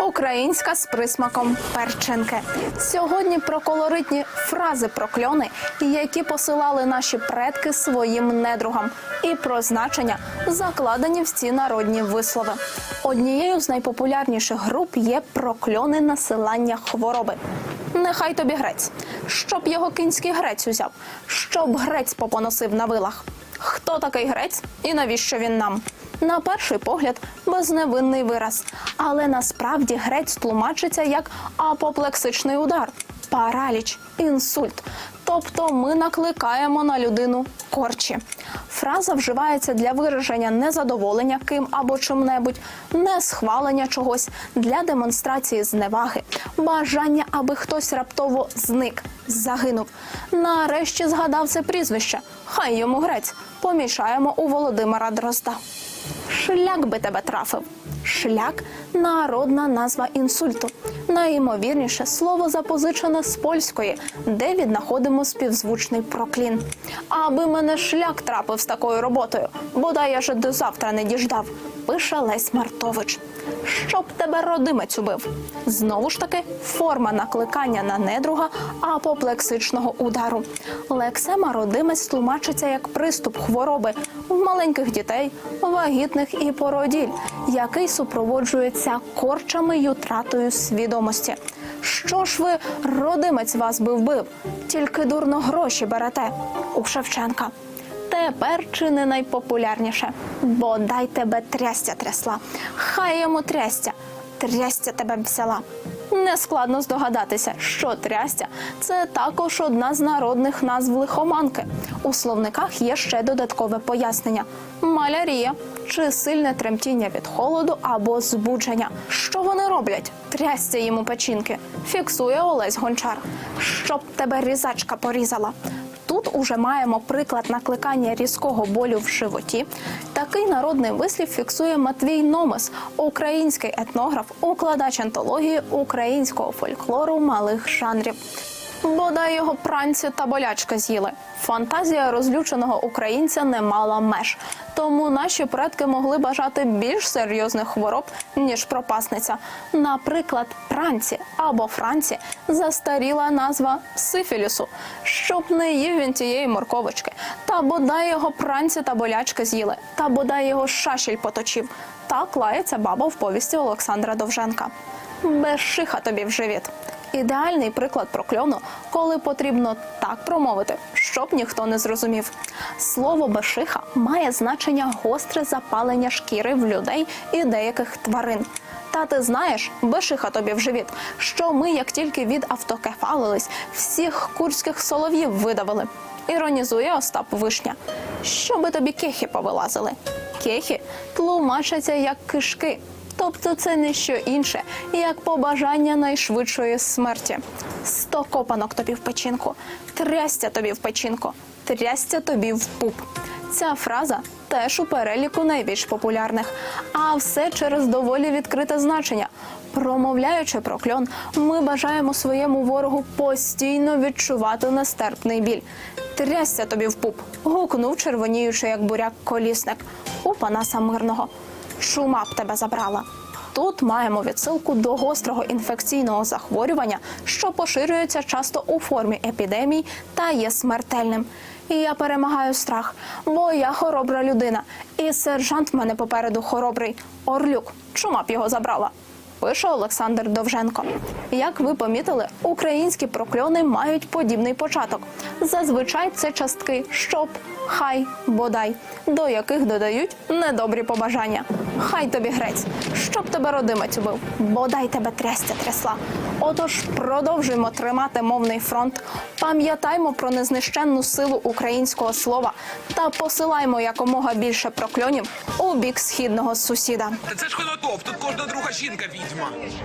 Українська з присмаком перчинки. Сьогодні про колоритні фрази прокльони, які посилали наші предки своїм недругам, і про значення, закладені в ці народні вислови. Однією з найпопулярніших груп є прокльони насилання хвороби. Нехай тобі грець, щоб його кінський грець узяв, щоб грець попоносив на вилах. Хто такий грець і навіщо він нам? На перший погляд безневинний вираз, але насправді грець тлумачиться як апоплексичний удар, параліч, інсульт. Тобто ми накликаємо на людину корчі. Фраза вживається для вираження незадоволення ким або чим-небудь, несхвалення чогось для демонстрації зневаги, бажання, аби хтось раптово зник, загинув. Нарешті згадав це прізвище. Хай йому грець. Помішаємо у Володимира Дрозда. Шлях би тебе трафив. Шлях народна назва інсульту. Найімовірніше слово запозичене з польської, де віднаходимо співзвучний проклін. Аби мене шлях трапив з такою роботою, бодай я же до завтра не діждав. Пише Лесь Мартович. Щоб тебе родимець убив. Знову ж таки, форма накликання на недруга апоплексичного удару. Лексема родимець тлумачиться як приступ хвороби в маленьких дітей, вагітних і породіль, який супроводжується корчами й утратою свідомості. Що ж ви, родимець вас би вбив? Тільки дурно гроші берете у Шевченка. Тепер чи не найпопулярніше? Бодай тебе трястя трясла. Хай йому трястя. Трястя тебе взяла. Нескладно здогадатися, що трястя це також одна з народних назв лихоманки. У словниках є ще додаткове пояснення: малярія чи сильне тремтіння від холоду або збудження. Що вони роблять? Трястя йому печінки. Фіксує Олесь Гончар. Щоб тебе різачка порізала. Тут уже маємо приклад накликання різкого болю в животі. Такий народний вислів фіксує Матвій Номес, український етнограф, укладач антології українського фольклору малих жанрів. Бодай його пранці та болячка з'їли. Фантазія розлюченого українця не мала меж. Тому наші предки могли бажати більш серйозних хвороб, ніж пропасниця. Наприклад, пранці або франці застаріла назва сифілісу, щоб не їв він тієї морковочки. Та бодай його пранці та болячки з'їли, та бодай його шашіль поточив. Так лається баба в повісті Олександра Довженка. Без шиха тобі в живіт. Ідеальний приклад прокльону, коли потрібно так промовити, щоб ніхто не зрозумів. Слово бешиха має значення гостре запалення шкіри в людей і деяких тварин. Та ти знаєш, бешиха тобі в живіт, що ми, як тільки від автокефалились, всіх курських солов'їв видавили. Іронізує Остап Вишня. Щоби тобі кехи повилазили. Кехи тлумачаться як кишки. Тобто це не що інше, як побажання найшвидшої смерті. Сто копанок тобі в печінку, трястя тобі в печінку, трястя тобі в пуп. Ця фраза теж у переліку найбільш популярних, а все через доволі відкрите значення. Промовляючи прокльон, ми бажаємо своєму ворогу постійно відчувати нестерпний біль. Трясся тобі в пуп, гукнув червоніючи, як буряк колісник у Панаса Мирного. Чума б тебе забрала. Тут маємо відсилку до гострого інфекційного захворювання, що поширюється часто у формі епідемій та є смертельним. І я перемагаю страх, бо я хоробра людина, і сержант в мене попереду хоробрий. Орлюк, чума б його забрала. Пише Олександр Довженко. Як ви помітили, українські прокльони мають подібний початок. Зазвичай це частки щоб, хай, бодай, до яких додають недобрі побажання. Хай тобі грець, щоб тебе родимець убив, бодай тебе трястя трясла. Отож, продовжуємо тримати мовний фронт, пам'ятаймо про незнищенну силу українського слова та посилаймо якомога більше прокльонів у бік східного сусіда. Це ж Конотоп, тут кожна друга жінка 1万。